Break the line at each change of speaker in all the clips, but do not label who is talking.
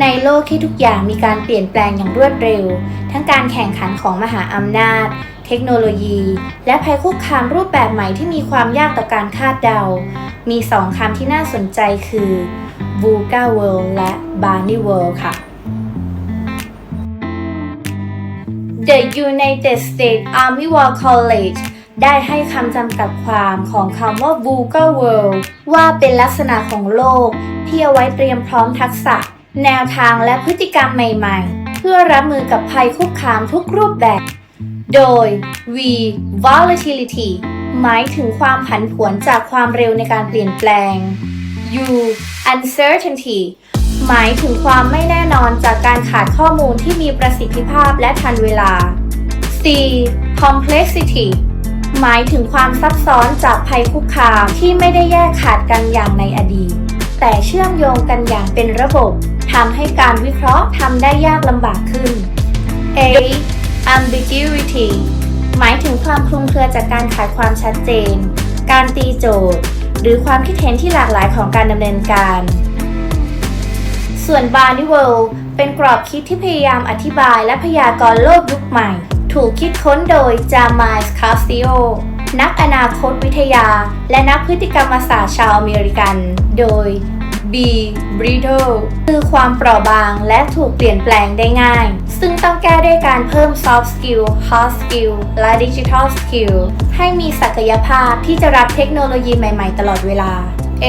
ในโลกที่ทุกอย่างมีการเปลี่ยนแปลงอย่างรวดเร็ว ทั้งการแข่งขันของมหาอำนาจ เทคโนโลยี และภัยคุกคามรูปแบบใหม่ที่มีความยากต่อการคาดเดา มีสองคำที่น่าสนใจคือ VUCA World และ Barney World ค่ะ The United States Army War College ได้ให้คำจำกัดความของคำว่า VUCA World ว่าเป็นลักษณะของโลกที่เอาไว้เตรียมพร้อมทักษะ แนวทางและพฤติกรรมใหม่ๆ เพื่อรับมือกับภัยคุกคามทุกรูปแบบ โดย V volatility หมายถึงความผันผวนจากความเร็วในการเปลี่ยนแปลง U uncertainty หมายถึงความไม่แน่นอนจากการขาดข้อมูลที่มีประสิทธิภาพและทันเวลา C complexity หมายถึงความซับซ้อนจากภัยคุกคามที่ไม่ได้แยกขาดกันอย่างในอดีต แต่เชื่อมโยงกันอย่างเป็นระบบ ทำให้การวิเคราะห์ทำได้ยากลำบากขึ้น A ambiguity หมายถึงความคลุมเครือจากการขาดความชัดเจน การตีโจทย์ หรือความคิดเห็นที่หลากหลายของการดำเนินการ ส่วน Barney World เป็นกรอบคิดที่พยายามอธิบายและพยากรณ์โลกยุคใหม่ ถูกคิดค้นโดยจามายส์คาสติโอนักอนาคตวิทยา และนักพฤติกรรมศาสตร์ชาวอเมริกัน โดย B. Brittle คือความเปราะบางและถูกเปลี่ยนแปลงได้ง่าย ซึ่งต้องแก้ด้วยการเพิ่ม soft skill hard skill และ digital skill ให้มีศักยภาพที่จะรับเทคโนโลยีใหม่ๆ ตลอดเวลา A.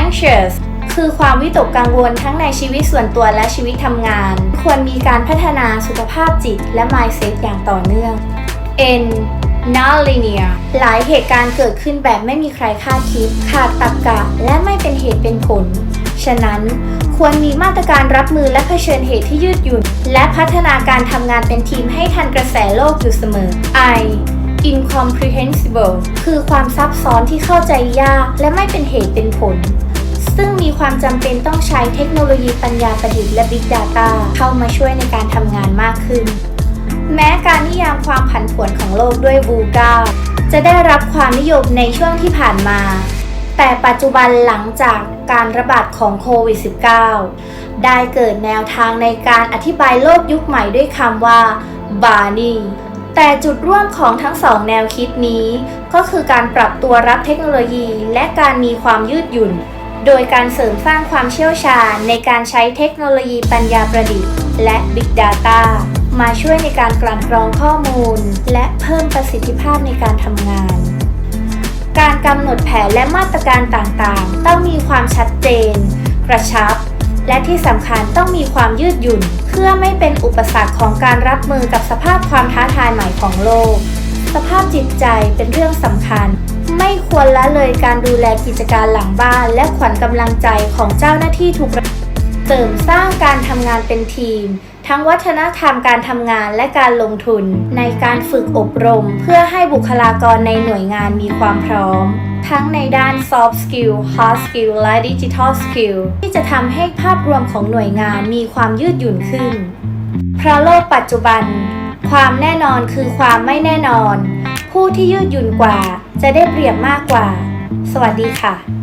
Anxious คือความวิตกกังวลทั้งในชีวิตส่วนตัวและชีวิตทำงาน ควรมีการพัฒนาสุขภาพจิตและ mindset อย่างต่อเนื่อง N non-linear หลายเหตุการณ์เกิดขึ้นแบบไม่มีใครคาดคิด ขาดตรรกะ และไม่เป็นเหตุเป็นผล ฉะนั้นควรมีมาตรการรับมือและเผชิญเหตุที่ยืดหยุ่น และพัฒนาการทำงานเป็นทีมให้ทันกระแสโลกอยู่เสมอ I incomprehensible คือความซับซ้อนที่เข้าใจยากและไม่เป็นเหตุเป็นผล ซึ่งมีความจำเป็นต้องใช้เทคโนโลยีปัญญาประดิษฐ์และ Big Data เข้ามาช่วยในการทำงานมากขึ้น แม้การนิยามความผันผวนของโลกด้วย VUCA จะได้รับความนิยมในช่วงที่ผ่านมา แต่ปัจจุบันหลังจากการระบาดของโควิด -19 ได้เกิดแนวทางในการอธิบายโลกยุคใหม่ด้วยคำว่า b a r n e y แต่จุดร่วมของทั้งสองแนวคิดนี้ ก็คือการปรับตัวรับเทคโนโลยีและการมีความยืดหยุ่น โดยการเสริมสร้างความเชี่ยวชาญในการใช้เทคโนโลยีปัญญาประดิษฐ์และ Big Data มาช่วยในการกลั่นกรองข้อมูล และเพิ่มประสิทธิภาพในการทำงาน การกำหนดแผนและมาตรการต่างๆ ต้องมีความชัดเจน กระชับ และที่สำคัญต้องมีความยืดหยุ่น เพื่อไม่เป็นอุปสรรคของการรับมือกับสภาพความท้าทายใหม่ของโลก สภาพจิตใจเป็นเรื่องสำคัญ ไม่ควรละเลยการดูแลกิจการหลังบ้าน และขวัญกำลังใจของเจ้าหน้าที่ทุกระเสริมสร้างการทำงานเป็นทีม ทั้งวัฒนธรรมการทำงานและการลงทุน ในการฝึกอบรม เพื่อให้บุคลากรในหน่วยงานมีความพร้อม ทั้งในด้าน soft skill hard skill และ digital skill ที่จะทำให้ภาพรวมของหน่วยงานมีความยืดหยุ่นขึ้น เพราะโลกปัจจุบัน ความแน่นอนคือความไม่แน่นอน ผู้ที่ยืดหยุ่นกว่าจะได้เปรียบมากกว่า สวัสดีค่ะ